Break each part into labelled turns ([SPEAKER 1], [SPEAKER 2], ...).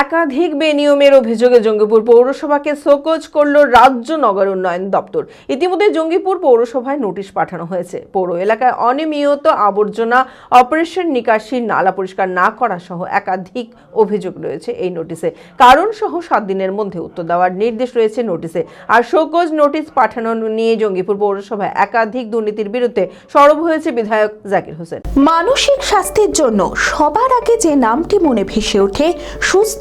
[SPEAKER 1] একাধিক বেনিয়মের অভিযোগে জঙ্গিপুর পৌরসভাকে শোকজ করল রাজ্য নগর উন্নয়ন দপ্তর। ইতিমধ্যে জঙ্গিপুর পৌরসভায় নোটিশ পাঠানো হয়েছে। পৌর এলাকায় অনিয়মিত আবর্জনা অপারেশন নিকাশি, নালা পরিষ্কার না করা সহ একাধিক অভিযোগ রয়েছে এই নোটিশে। কারণ সহ সাত দিনের মধ্যে উত্তর দেওয়ার নির্দেশ রয়েছে নোটিশে। আর শোকজ নোটিশ পাঠানো নিয়ে জঙ্গিপুর পৌরসভায় একাধিক দুর্নীতির বিরুদ্ধে সরব হয়েছে বিধায়ক জাকির হোসেন।
[SPEAKER 2] মানসিক স্বাস্থ্যের জন্য সবার আগে যে নামটি মনে ভেসে ওঠে, সুস্থ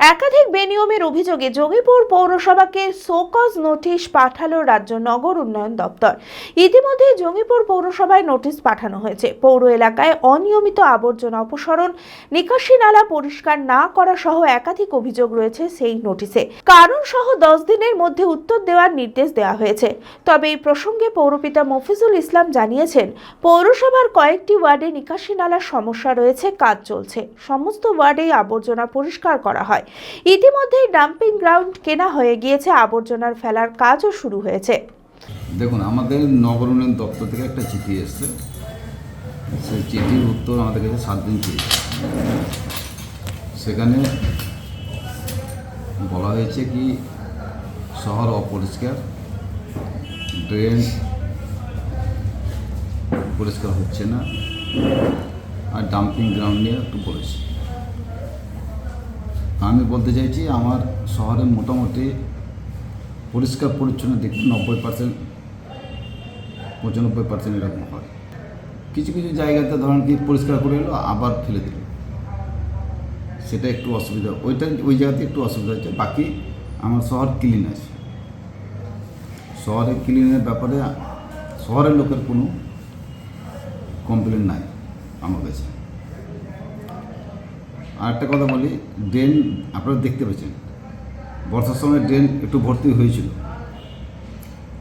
[SPEAKER 2] একাধিক বেনিয়মের অভিযোগে যোগীপুর পৌরসভাকে শোকজ নোটিশ পাঠালো রাজ্য নগর উন্নয়ন দপ্তর। ইতিমধ্যে জঙ্গিপুর পৌরসভায় নোটিশ পাঠানো হয়েছে। পৌর এলাকায় অনিয়মিত আবর্জনা অপসারণ, নিকাশি নালা পরিষ্কার না করা সহ একাধিক অভিযোগ রয়েছে সেই নোটিশে। কারণ সহ দশ দিনের মধ্যে উত্তর দেওয়ার নির্দেশ দেওয়া হয়েছে। তবে এই প্রসঙ্গে পৌরপিতা মফিজুল ইসলাম জানিয়েছেন, পৌরসভার কয়েকটি ওয়ার্ডে নিকাশি নালার সমস্যা রয়েছে, কাজ চলছে। সমস্ত ওয়ার্ডেই আবর্জনা পরিষ্কার করা হয়। ইতিমধ্যেই ডাম্পিং গ্রাউন্ড কেনা হয়ে গিয়েছে, আবর্জনার ফেলার কাজও শুরু হয়েছে।
[SPEAKER 3] দেখুন, আমাদের নগর উন্নয়ন দপ্তর থেকে একটা চিঠি এসছে। সেই চিঠির উত্তর আমাদের কাছে সাত দিন চেয়েছে সেখানে বলা হয়েছে কি, শহর অপরিষ্কার, ড্রেন পরিষ্কার হচ্ছে না, আর ডাম্পিং গ্রাউন্ড নিয়ে একটু বলেছে। আমি বলতে চাইছি, আমার শহরে মোটামুটি পরিষ্কার পরিচ্ছন্ন দেখতে নব্বই পার্সেন্ট পঁচানব্বই পার্সেন্ট এরকম হয়। কিছু কিছু জায়গাতে ধরেন কি পরিষ্কার করে এলো, আবার ফেলে দিল। সেটা একটু অসুবিধা, ওইটা ওই জায়গাতে একটু অসুবিধা হচ্ছে। বাকি আমার শহর ক্লিন আছে শহরে ক্লিনের ব্যাপারে শহরের লোকের কোনো কমপ্লেন নাই আমার কাছে। আর একটা কথা বলি, ড্রেন আপনারা দেখতে পেয়েছেন, বর্ষার সময় ড্রেন একটু ভর্তি হয়েছিল।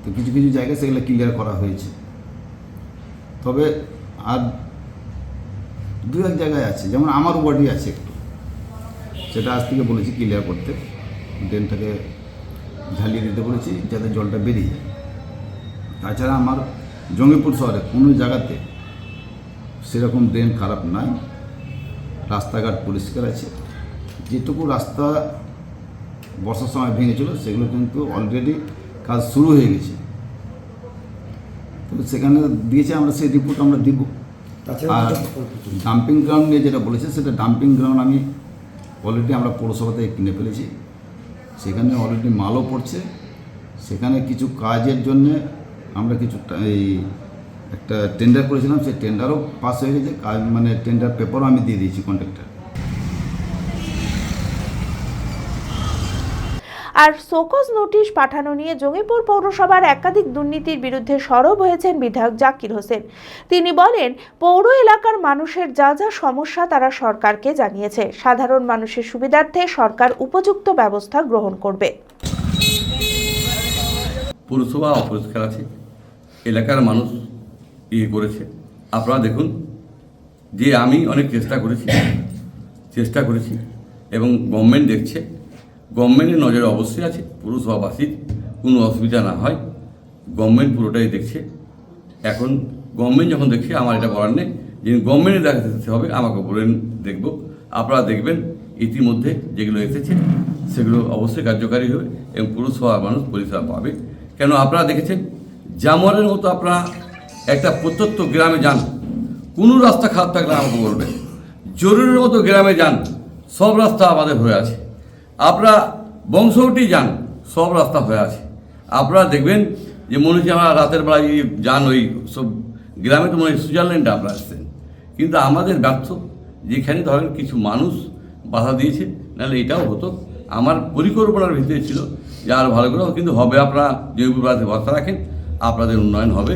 [SPEAKER 3] তো কিছু কিছু জায়গায় সেগুলো ক্লিয়ার করা হয়েছে। তবে আর দু এক জায়গায় আছে, যেমন আমার ওয়ার্ডই আছে একটু। সেটা আজ থেকে বলেছি ক্লিয়ার করতে। ড্রেনটাকে ঝালিয়ে দিতে বলেছি যাতে জলটা বেরিয়ে যায়। তাছাড়া আমার জঙ্গিপুর শহরে কোনো জায়গাতে সেরকম ড্রেন খারাপ নাই রাস্তাঘাট পরিষ্কার আছে। যেটুকু রাস্তা বর্ষার সময় ভেঙেছিল সেগুলো কিন্তু অলরেডি কাজ শুরু হয়ে গেছে। তো সেখানে দিয়েছে আমরা সেই রিপোর্ট আমরা দিব। আর ডাম্পিং গ্রাউন্ড নিয়ে যেটা বলেছে সেটা ডাম্পিং গ্রাউন্ড আমি অলরেডি আমরা পৌরসভা থেকে কিনে ফেলেছি। সেখানে অলরেডি মালও পড়ছে। সেখানে কিছু কাজের জন্যে আমরা কিছু এই একটা টেন্ডার করেছিলাম সেই টেন্ডারও পাস হয়ে গেছে। কাজ মানে টেন্ডার পেপারও আমি দিয়ে দিয়েছি কন্ট্রাক্টর
[SPEAKER 2] আর শোকজ নোটিশ পাঠানো নিয়ে জঙ্গিপুর পৌরসভার একাধিক দুর্নীতির বিরুদ্ধে সরব হয়েছেন বিধায়ক জাকির হোসেন। তিনি বলেন পৌর এলাকার মানুষের যা যা সমস্যা তারা সরকারকে জানিয়েছে। সাধারণ মানুষের সুবিধার্থে সরকার উপযুক্ত ব্যবস্থা গ্রহণ করবে।
[SPEAKER 4] পৌরসভা অপরিষ্কার আছে। এলাকার মানুষ ইয়ে করেছে। আপনারা দেখুন যে আমি অনেক চেষ্টা করেছি চেষ্টা করেছি এবং গভর্নমেন্ট দেখছে। গভর্নমেন্টের নজরে অবশ্যই আছে, পৌরসভাবাসীর কোনো অসুবিধা না হয়। গভর্নমেন্ট পুরোটাই দেখছে। এখন গভর্নমেন্ট যখন দেখছে, আমার এটা বলার নেই, যে গভর্নমেন্টে দেখাতে হবে, আমাকে বলেন দেখব। আপনারা দেখবেন, ইতিমধ্যে যেগুলো এসেছে, সেগুলো অবশ্যই কার্যকারী হবে এবং পুরসভার মানুষ পরিষেবা পাবে। কেন আপনারা দেখেছেন জামরের মতো আপনারা একটা প্রত্যন্ত গ্রামে যান। কোনো রাস্তা খারাপ থাকলে আমাকে বলবেন। জরুরির মতো গ্রামে যান, সব রাস্তা আমাদের হয়ে আছে। আপনারা বংশবটি যান, সব রাস্তা হয়ে আছে। আপনারা দেখবেন যে মনে হচ্ছে আমরা রাতের বেলায় এই যান ওই সব গ্রামে, তো মনে হয় সুইজারল্যান্ডে আপনারা আসছেন। কিন্তু আমাদের ব্যর্থ। যেখানে ধরেন কিছু মানুষ বাধা দিয়েছে, নাহলে এটাও হতো। আমার পরিকল্পনার ভিতরে ছিল যে আর ভালো করে, কিন্তু হবে আপনারা জৈব বাড়িতে ভরসা রাখেন, আপনাদের উন্নয়ন হবে।